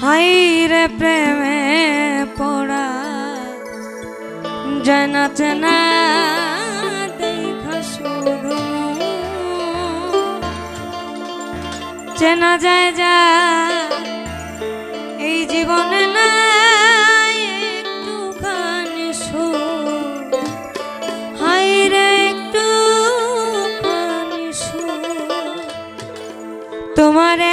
high রে প্রেমে পড়া জানা চেনা দেখা চেনা যায় যা এই জীবনে তোমারে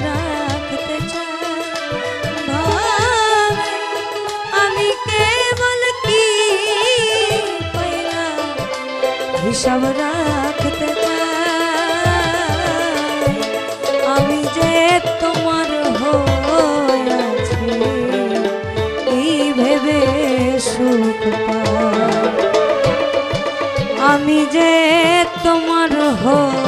রাখতে আমি হিসাব রাখতে আমি যে তোমার ভেবে আমি যে তোমার হয়ে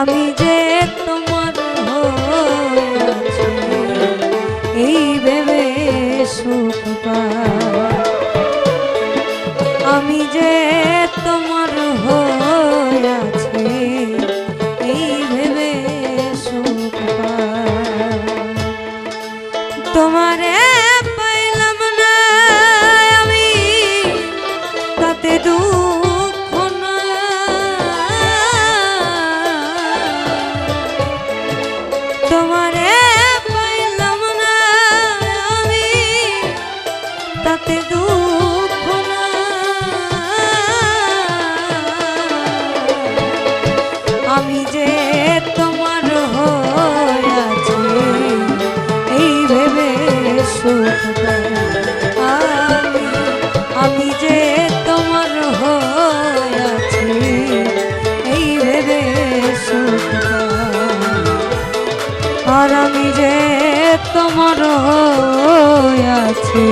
আমি যে তাতে দুঃখ আমি যে তোমার হয়ে আছি, এই ভেবে সুখ আমি যে তোমার হয়ে আছি, এই ভেবে সুখ আর আমি যে তোমার হয়ে আছি